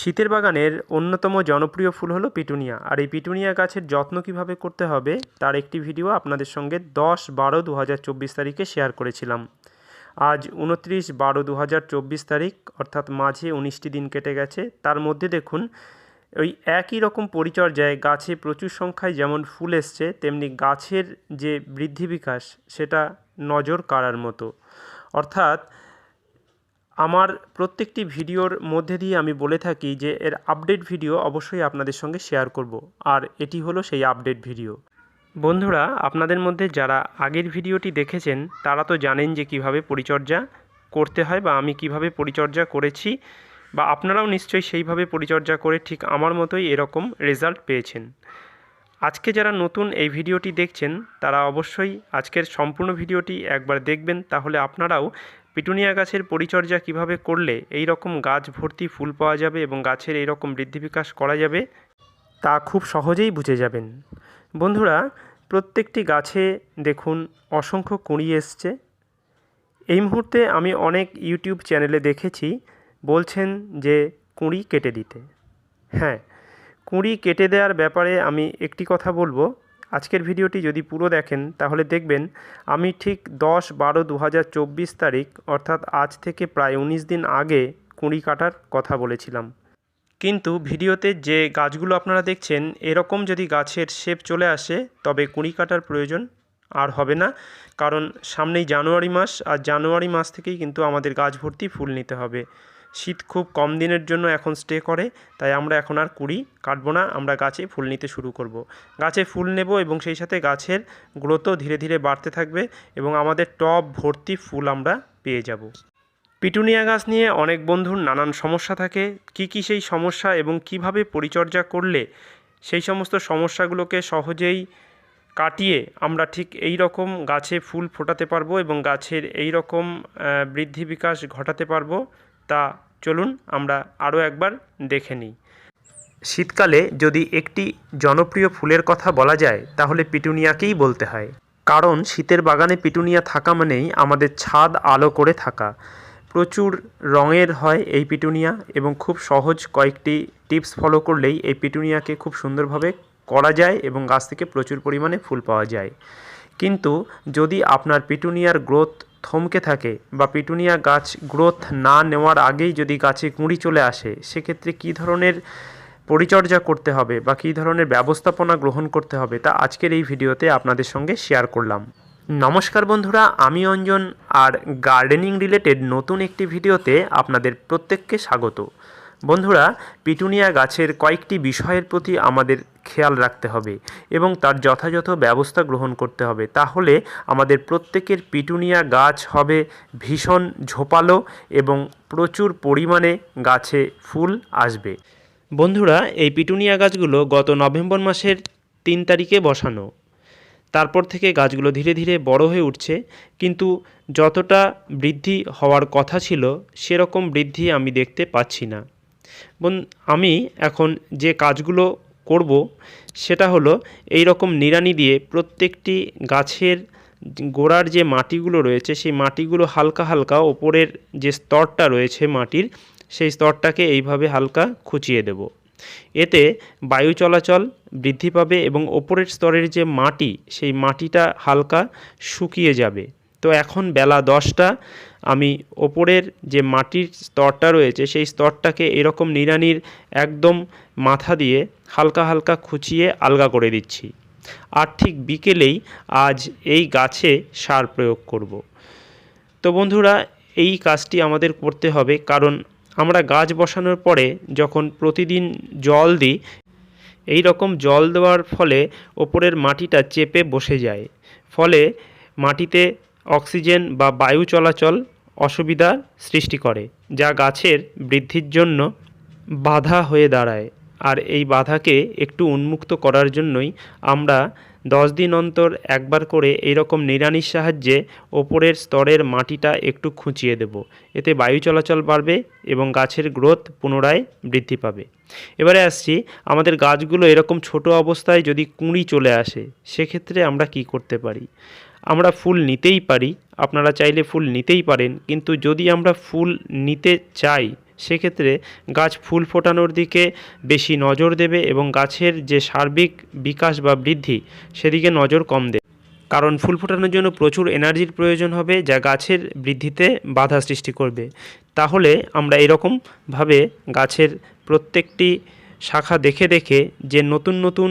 শীতের বাগানের অন্যতম জনপ্রিয় ফুল হলো পিটুনিয়া। আর এই পিটুনিয়া গাছের যত্ন কীভাবে করতে হবে, তার একটি ভিডিও আপনাদের সঙ্গে দশ বারো দু তারিখে শেয়ার করেছিলাম। আজ উনত্রিশ বারো দু তারিখ, অর্থাৎ মাঝে উনিশটি দিন কেটে গেছে। তার মধ্যে দেখুন, ওই একই রকম পরিচর্যায় গাছে প্রচুর সংখ্যায় যেমন ফুল এসছে, তেমনি গাছের যে বৃদ্ধি বিকাশ, সেটা নজর কাড়ার মতো। অর্থাৎ আমার প্রত্যেকটি ভিডিওর মধ্যে দিয়ে আমি বলে থাকি যে এর আপডেট ভিডিও অবশ্যই আপনাদের সঙ্গে শেয়ার করব। আর এটি হলো সেই আপডেট ভিডিও বন্ধুরা, আপনাদের মধ্যে যারা আগের ভিডিওটি দেখেছেন, তারা তো জানেন যে কীভাবে পরিচর্যা করতে হয় বা আমি কীভাবে পরিচর্যা করেছি, বা আপনারাও নিশ্চয়ই সেইভাবে পরিচর্যা করে ঠিক আমার মতোই এরকম রেজাল্ট পেয়েছেন। আজকে যারা নতুন এই ভিডিওটি দেখছেন, তারা অবশ্যই আজকের সম্পূর্ণ ভিডিওটি একবার দেখবেন, তাহলে আপনারাও পিটুনিয়া গাছের পরিচর্যা কীভাবে করলে এই রকম গাছ ভর্তি ফুল পাওয়া যাবে এবং গাছের এই রকম বৃদ্ধি বিকাশ করা যাবে, তা খুব সহজেই বুঝে যাবেন। বন্ধুরা, প্রত্যেকটি গাছে দেখুন অসংখ্য কুঁড়ি এসছে। এই মুহূর্তে আমি অনেক ইউটিউব চ্যানেলে দেখেছি বলছেন যে কুঁড়ি কেটে দিতে। হ্যাঁ কুঁড়ি কেটে দেওয়ার ব্যাপারে আমি একটি কথা বলব। আজকের ভিডিওটি যদি পুরো দেখেন, তাহলে দেখবেন আমি ঠিক দশ বারো দু তারিখ, অর্থাৎ আজ থেকে প্রায় উনিশ দিন আগে কুঁড়ি কাটার কথা বলেছিলাম। কিন্তু ভিডিওতে যে গাছগুলো আপনারা দেখছেন, এরকম যদি গাছের শেপ চলে আসে, তবে কুঁড়ি কাটার প্রয়োজন আর হবে না। কারণ সামনেই জানুয়ারি মাস, আর জানুয়ারি মাস থেকেই কিন্তু আমাদের গাছ ভর্তি ফুল নিতে হবে। শীত খুব কম দিনের জন্য এখন স্টে করে, তাই আমরা এখন আর কুড়ি কাটবো না, আমরা গাছে ফুল নিতে শুরু করব। গাছে ফুল নেব এবং সেই সাথে গাছের গ্রোথও ধীরে ধীরে বাড়তে থাকবে এবং আমাদের টব ভর্তি ফুল আমরা পেয়ে যাব পিটুনিয়া গাছ নিয়ে অনেক বন্ধুর নানান সমস্যা থাকে, কি কি সেই সমস্যা এবং কীভাবে পরিচর্যা করলে সেই সমস্ত সমস্যাগুলোকে সহজেই কাটিয়ে আমরা ঠিক এই রকম গাছে ফুল ফোটাতে পারব এবং গাছের এই রকম বৃদ্ধি বিকাশ ঘটাতে পারব তা চলুন আমরা আরও একবার দেখে নিই। শীতকালে যদি একটি জনপ্রিয় ফুলের কথা বলা যায়, তাহলে পিটুনিয়াকেই বলতে হয়। কারণ শীতের বাগানে পিটুনিয়া থাকা মানেই আমাদের ছাদ আলো করে থাকা। প্রচুর রঙের হয় এই পিটুনিয়া এবং খুব সহজ কয়েকটি টিপস ফলো করলেই এই পিটুনিয়াকে খুব সুন্দরভাবে করা যায় এবং গাছ থেকে প্রচুর পরিমাণে ফুল পাওয়া যায়। কিন্তু যদি আপনার পিটুনিয়ার গ্রোথ থমকে থাকে বা পিটুনিয়া গাছ গ্রোথ না নেওয়ার আগেই যদি গাছে কুঁড়ি চলে আসে, সেক্ষেত্রে কী ধরনের পরিচর্যা করতে হবে বা কী ধরনের ব্যবস্থাপনা গ্রহণ করতে হবে তা আজকের এই ভিডিওতে আপনাদের সঙ্গে শেয়ার করলাম। নমস্কার বন্ধুরা, আমি অঞ্জন আর গার্ডেনিং রিলেটেড নতুন একটি ভিডিওতে আপনাদের প্রত্যেককে স্বাগত। বন্ধুরা, পিটুনিয়া গাছের কয়েকটি বিষয়ের প্রতি আমাদের খেয়াল রাখতে হবে এবং তার যথাযথ ব্যবস্থা গ্রহণ করতে হবে। তাহলে আমাদের প্রত্যেকের পিটুনিয়া গাছ হবে ভীষণ ঝোপালো এবং প্রচুর পরিমাণে গাছে ফুল আসবে। বন্ধুরা, এই পিটুনিয়া গাছগুলো গত নভেম্বর মাসের তিন তারিখে বসানো। তারপর থেকে গাছগুলো ধীরে ধীরে বড় হয়ে উঠছে, কিন্তু যতটা বৃদ্ধি হওয়ার কথা ছিল, সেরকম বৃদ্ধি আমি দেখতে পাচ্ছি না। বোন, আমি এখন যে কাজগুলো করব, সেটা হলো এই রকম নিড়ানি দিয়ে প্রত্যেকটি গাছের গোড়ার যে মাটিগুলো রয়েছে, সেই মাটিগুলো হালকা হালকা ওপরের যে স্তরটা রয়েছে মাটির, সেই স্তরটাকে এইভাবে হালকা খুঁচিয়ে দেব। এতে বায়ু চলাচল বৃদ্ধি পাবে এবং ওপরের স্তরের যে মাটি, সেই মাটিটা হালকা শুকিয়ে যাবে। তো এখন বেলা দশটা আমি ওপরের যে মাটির স্তরটা রয়েছে, সেই স্তরটাকে এরকম নিড়ানির একদম মাথা দিয়ে হালকা হালকা খুঁচিয়ে আলগা করে দিচ্ছি আর ঠিক বিকেলেই আজ এই গাছে সার প্রয়োগ করব। তো বন্ধুরা, এই কাজটি আমাদের করতে হবে কারণ আমরা গাছ বসানোর পরে যখন প্রতিদিন জল দিই, এই রকম জল দেওয়ার ফলে ওপরের মাটিটা চেপে বসে যায় ফলে মাটিতে অক্সিজেন বা বায়ু চলাচল অসুবিধার সৃষ্টি করে, যা গাছের বৃদ্ধির জন্য বাধা হয়ে দাঁড়ায়। আর এই বাধাকে একটু উন্মুক্ত করার জন্যই আমরা দশ দিন অন্তর একবার করে এইরকম নিড়ানির সাহায্যে ওপরের স্তরের মাটিটা একটু খুঁচিয়ে দেব। এতে বায়ু চলাচল বাড়বে এবং গাছের গ্রোথ পুনরায় বৃদ্ধি পাবে। এবারে আসছি, আমাদের গাছগুলো এরকম ছোট অবস্থায় যদি কুঁড়ি চলে আসে, সেক্ষেত্রে আমরা কি করতে পারি? আমরা ফুল নিতেই পারি, আপনারা চাইলে ফুল নিতেই পারেন, কিন্তু যদি আমরা ফুল নিতে চাই সেক্ষেত্রে গাছ ফুল ফোটানোর দিকে বেশি নজর দেবে এবং গাছের যে সার্বিক বিকাশ বা বৃদ্ধি, সেদিকে নজর কম দেবে। কারণ ফুল ফোটানোর জন্য প্রচুর এনার্জির প্রয়োজন হবে যা গাছের বৃদ্ধিতে বাধা সৃষ্টি করবে। তাহলে আমরা এরকমভাবে গাছের প্রত্যেকটি শাখা দেখে দেখে যে নতুন নতুন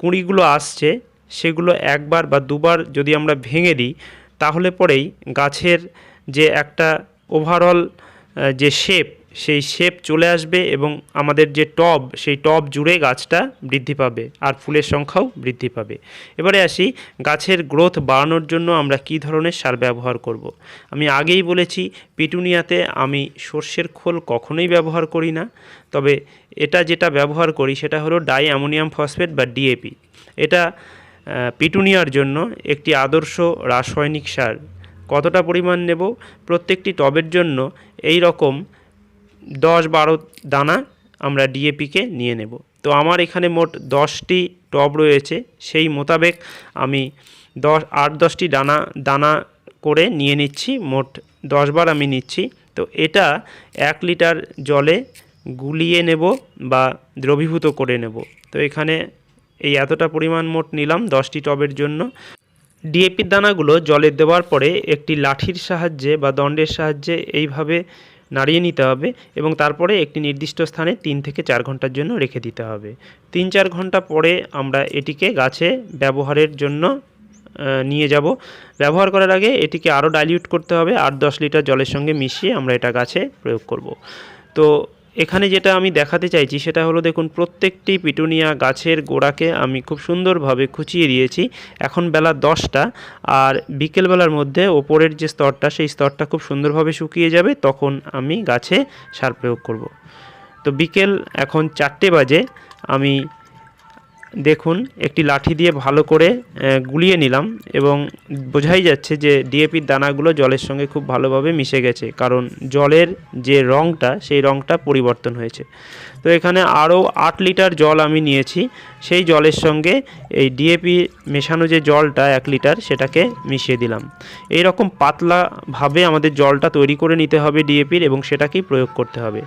কুঁড়িগুলো আসছে, সেগুলো একবার বা দুবার যদি আমরা ভেঙে দিই, তাহলে পরেই গাছের যে একটা ওভারঅল যে শেপ, সেই শেপ চলে আসবে এবং আমাদের যে টব, সেই টব জুড়ে গাছটা বৃদ্ধি পাবে আর ফুলের সংখ্যাও বৃদ্ধি পাবে। এবারে আসি গাছের গ্রোথ বাড়ানোর জন্য আমরা কী ধরনের সার ব্যবহার করব। আমি আগেই বলেছি, পিটুনিয়াতে আমি সর্ষের খোল কখনোই ব্যবহার করি না। তবে এটা যেটা ব্যবহার করি, সেটা হলো ডাই অ্যামোনিয়াম ফসফেট বা ডিএপি এটা পিটুনিয়ার জন্য একটি আদর্শ রাসায়নিক সার। কতটা পরিমাণ নেব প্রত্যেকটি টবের জন্য এই রকম দশ বারো দানা আমরা ডিএপিকে নিয়ে নেব। তো আমার এখানে মোট দশটি টব রয়েছে, সেই মোতাবেক আমি দশ, আট, দশটি দানা দানা করে নিয়ে নিচ্ছি, মোট দশবার আমি নিচ্ছি। তো এটা এক লিটার জলে গুলিয়ে নেব বা দ্রবীভূত করে নেব। তো এখানে এই এতটা পরিমাণ মোট নিলাম দশটি টবের জন্য। ডিএপির দানাগুলো জলে দেওয়ার পরে একটি লাঠির সাহায্যে বা দণ্ডের সাহায্যে এইভাবে নাড়িয়ে নিতে হবে এবং তারপরে একটি নির্দিষ্ট স্থানে তিন থেকে চার ঘণ্টার জন্য রেখে দিতে হবে। তিন চার ঘণ্টা পরে আমরা এটিকে গাছে ব্যবহারের জন্য নিয়ে যাব। ব্যবহার করার আগে এটিকে আরও ডাইলিউট করতে হবে। আট দশ লিটার জলের সঙ্গে মিশিয়ে আমরা এটা গাছে প্রয়োগ করব। তো এখানে যেটা আমি দেখাতে চাইছি সেটা হলো দেখুন, প্রত্যেকটি পিটুনিয়া গাছের গোড়াকে আমি খুব সুন্দরভাবে খুঁচিয়ে দিয়েছি। এখন বেলা দশটা আর বিকেলবেলার মধ্যে ওপরের যে স্তরটা, সেই স্তরটা খুব সুন্দরভাবে শুকিয়ে যাবে, তখন আমি গাছে সার প্রয়োগ করব। তো বিকেল এখন চারটে বাজে, আমি দেখুন, একটি লাঠি দিয়ে ভালো করে গুলিয়ে নিলাম এবং বোঝাই যাচ্ছে যে ডিএপির দানাগুলো জলের সঙ্গে খুব ভালোভাবে মিশে গেছে, কারণ জলের যে রঙটা সেই রঙটা পরিবর্তন হয়েছে। তো এখানে আরও আট লিটার জল আমি নিয়েছি, সেই জলের সঙ্গে এই ডিএপি মেশানো যে জলটা, এক লিটার, সেটাকে মিশিয়ে দিলাম। এই রকম পাতলাভাবে আমাদের জলটা তৈরি করে নিতে হবে ডিএপির এবং সেটাকেই প্রয়োগ করতে হবে।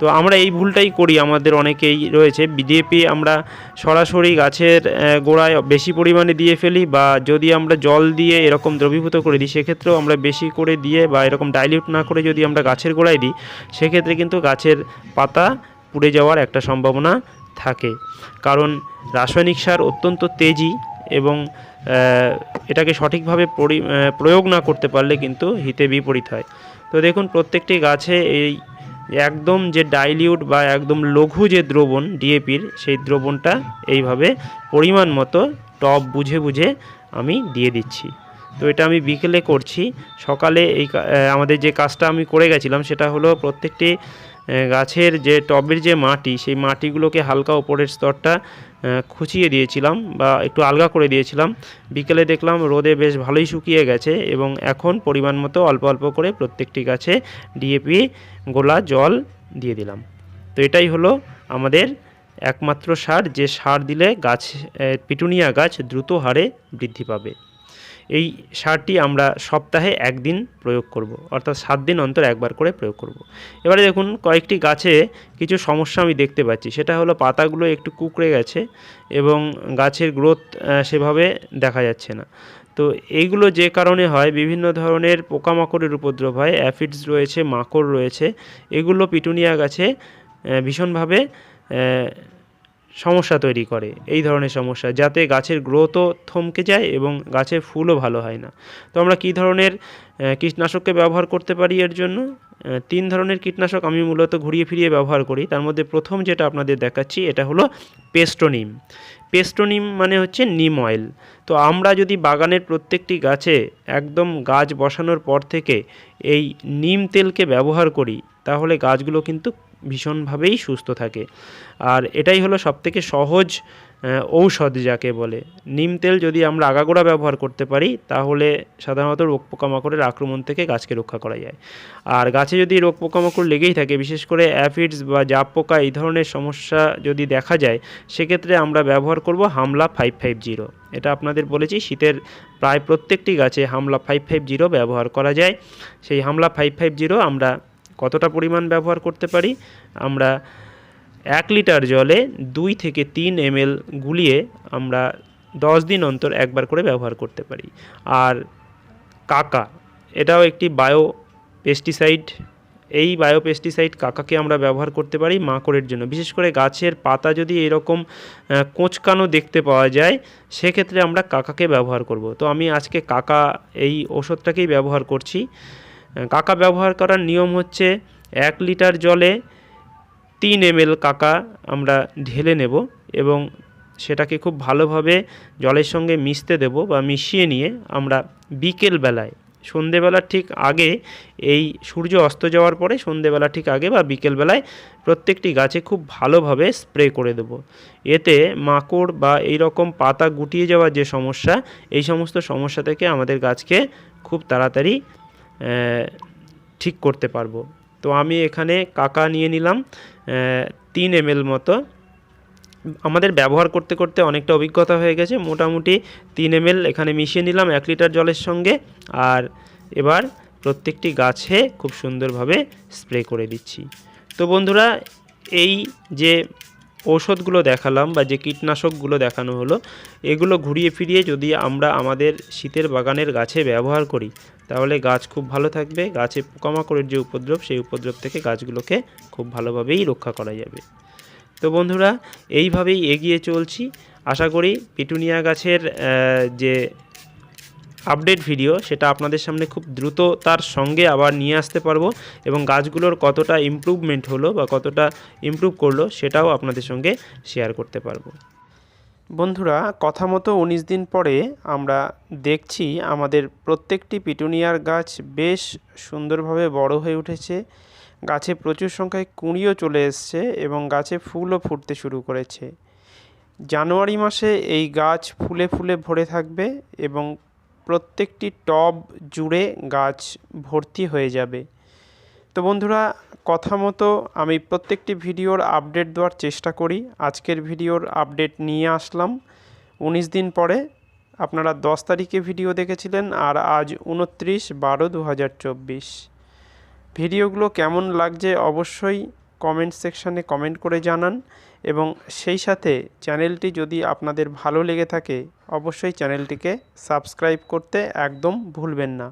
তো আমরা এই ভুলটাই করি, আমাদের অনেকেই রয়েছে। বিজেপি আমরা সরাসরি গাছের গোড়ায় বেশি পরিমাণে দিয়ে ফেলি বা যদি আমরা জল দিয়ে এরকম দ্রবীভূত করে দিই, সেক্ষেত্রেও আমরা বেশি করে দিয়ে বা এরকম ডাইলিউট না করে যদি আমরা গাছের গোড়ায় দিই, সেক্ষেত্রে কিন্তু গাছের পাতা পুড়ে যাওয়ার একটা সম্ভাবনা থাকে। কারণ রাসায়নিক সার অত্যন্ত তেজি এবং এটাকে সঠিকভাবে পরি- প্রয়োগ না করতে পারলে কিন্তু হিতে বিপরীত হয়। তো দেখুন, প্রত্যেকটি গাছে এই একদম যে ডাইলিউট বা একদম লঘু যে দ্রবণ ডিএপির সেই দ্রবণটা এইভাবে পরিমাণ মতো টপ বুঝে বুঝে আমি দিয়ে দিচ্ছি। তো এটা আমি বিকেলে করছি। সকালে এই আমাদের যে কাজটা আমি করে গেছিলাম, সেটা হলো প্রত্যেকটি গাছের যে টবের যে মাটি, সেই মাটিগুলোকে হালকা ওপরের স্তরটা খুঁচিয়ে দিয়েছিলাম বা একটু আলগা করে দিয়েছিলাম। বিকেলে দেখলাম রোদে বেশ ভালোই শুকিয়ে গেছে এবং এখন পরিমাণ মতো অল্প অল্প করে প্রত্যেকটি গাছে ডিএপি গোলা জল দিয়ে দিলাম। তো এটাই হলো আমাদের একমাত্র সার, যে সার দিলে গাছ পিটুনিয়া গাছ দ্রুত হারে বৃদ্ধি পাবে। এই সারটি আমরা সপ্তাহে একদিন প্রয়োগ করব, অর্থাৎ সাত দিন অন্তর একবার করে প্রয়োগ করব। এবারে দেখুন, কয়েকটি গাছে কিছু সমস্যা আমি দেখতে পাচ্ছি। সেটা হলো পাতাগুলো একটু কুকড়ে গেছে এবং গাছের গ্রোথ সেভাবে দেখা যাচ্ছে না। তো এইগুলো যে কারণে হয়, বিভিন্ন ধরনের পোকামাকড়ের উপদ্রব হয়, অ্যাফিডস রয়েছে, মাকড় রয়েছে, এগুলো পিটুনিয়া গাছে ভীষণভাবে সমস্যা তৈরি করে, এই ধরনের সমস্যা, যাতে গাছের গ্রোথও থমকে যায় এবং গাছের ফুলও ভালো হয় না। তো আমরা কী ধরনের কীটনাশককে ব্যবহার করতে পারি এর জন্য? তিন ধরনের কীটনাশক আমি মূলত ঘুরিয়ে ফিরিয়ে ব্যবহার করি। তার মধ্যে প্রথম যেটা আপনাদের দেখাচ্ছি, এটা হলো পেস্টোনিম। পেস্টোনিম মানে হচ্ছে নিম অয়েল। তো আমরা যদি বাগানের প্রত্যেকটি গাছে একদম গাছ বসানোর পর থেকে এই নিম তেলকে ব্যবহার করি, তাহলে গাছগুলো কিন্তু ভীষণভাবেই সুস্থ থাকে। আর এটাই হলো সবথেকে সহজ ঔষধ যাকে বলে। নিম তেল যদি আমরা আগাগোড়া ব্যবহার করতে পারি, তাহলে সাধারণত রোগ পোকামাকড়ের আক্রমণ থেকে গাছকে রক্ষা করা যায়। আর গাছে যদি রোগ পোকামাকড় লেগেই থাকে, বিশেষ করে অ্যাফিডস বা জাপ পোকা, এই ধরনের সমস্যা যদি দেখা যায়, সেক্ষেত্রে আমরা ব্যবহার করব হামলা ফাইভ ফাইভ জিরো। এটা আপনাদের বলেছি, শীতের প্রায় প্রত্যেকটি গাছে হামলা ফাইভ ফাইভ জিরো ব্যবহার করা যায়। সেই হামলা ফাইভ ফাইভ জিরো আমরা কতটা পরিমাণ ব্যবহার করতে পারি? আমরা এক লিটার জলে দুই থেকে তিন এমএল গুলিয়ে আমরা দশ দিন অন্তর একবার করে ব্যবহার করতে পারি। আর কাকা, এটাও একটি বায়ো পেস্টিসাইড এই বায়ো পেস্টিসাইড কাকাকে আমরা ব্যবহার করতে পারি মাকড়ের জন্য। বিশেষ করে গাছের পাতা যদি এরকম কোঁচকানো দেখতে পাওয়া যায়, সেক্ষেত্রে আমরা কাকাকে ব্যবহার করব। তো আমি আজকে কাকা এই ওষুধটাকেই ব্যবহার করছি। কাকা ব্যবহার করার নিয়ম হচ্ছে এক লিটার জলে তিন এমএল কাকা আমরা ঢেলে নেব এবং সেটাকে খুব ভালোভাবে জলের সঙ্গে মিশতে দেব বা মিশিয়ে নিয়ে আমরা বিকেল বেলায় সন্ধেবেলার ঠিক আগে এই সূর্য অস্ত যাওয়ার পরে সন্ধেবেলা ঠিক আগে বা বিকেলবেলায় প্রত্যেকটি গাছে খুব ভালোভাবে স্প্রে করে দেব। এতে মাকড় বা এই রকম পাতা গুটিয়ে যাওয়ার যে সমস্যা, এই সমস্ত সমস্যা থেকে আমাদের গাছকে খুব তাড়াতাড়ি ঠিক করতে পারব। তো আমি এখানে কাকা নিয়ে নিলাম তিন এমএল মতো। আমাদের ব্যবহার করতে করতে অনেকটা অভিজ্ঞতা হয়ে গেছে। মোটামুটি তিন এমএল এখানে মিশিয়ে নিলাম এক লিটার জলের সঙ্গে। আর এবার প্রত্যেকটি গাছে খুব সুন্দরভাবে স্প্রে করে দিচ্ছি। তো বন্ধুরা, এই যে ঔষধগুলো দেখালাম বা যে কীটনাশকগুলো দেখানো হলো, এগুলো ঘুরিয়ে ফিরিয়ে যদি আমরা আমাদের শীতের বাগানের গাছে ব্যবহার করি তাহলে গাছ খুব ভালো থাকবে। গাছে পোকামাকড়ের যে উপদ্রব, সেই উপদ্রব থেকে গাছগুলোকে খুব ভালোভাবেই রক্ষা করা যাবে। তো বন্ধুরা, এইভাবেই এগিয়ে চলছি। আশা করি পিটুনিয়া গাছের যে আপডেট ভিডিও সেটা আপনাদের সামনে খুব দ্রুততার সঙ্গে আবার নিয়ে আসতে পারব এবং গাছগুলোর কতটা ইমপ্রুভমেন্ট হলো বা কতটা ইমপ্রুভ করল, সেটাও আপনাদের সঙ্গে শেয়ার করতে পারব। বন্ধুরা, কথা মতো উনিশ দিন পরে আমরা দেখছি আমাদের প্রত্যেকটি পিটুনিয়ার গাছ বেশ সুন্দরভাবে বড় হয়ে উঠেছে। গাছে প্রচুর সংখ্যায় কুঁড়িও চলে এসছে এবং গাছে ফুলও ফুটতে শুরু করেছে। জানুয়ারি মাসে এই গাছ ফুলে ফুলে ভরে থাকবে এবং প্রত্যেকটি টব জুড়ে গাছ ভর্তি হয়ে যাবে। তো বন্ধুরা, কথা মতো আমি প্রত্যেকটি ভিডিওর আপডেট দেওয়ার চেষ্টা করি। আজকের ভিডিওর আপডেট নিয়ে আসলাম। উনিশ দিন পরে আপনারা দশ তারিখে ভিডিও দেখেছিলেন আর আজ উনত্রিশ বারো দু ভিডিওগুলো কেমন লাগছে অবশ্যই কমেন্ট সেকশানে কমেন্ট করে জানান এবং সেই সাথে চ্যানেলটি যদি আপনাদের ভালো লেগে থাকে, অবশ্যই চ্যানেলটিকে সাবস্ক্রাইব করতে একদম ভুলবেন না।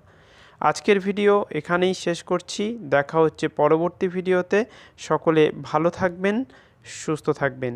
আজকের ভিডিও এখানেই শেষ করছি। দেখা হচ্ছে পরবর্তী ভিডিওতে। সকলে ভালো থাকবেন সুস্থ থাকবেন।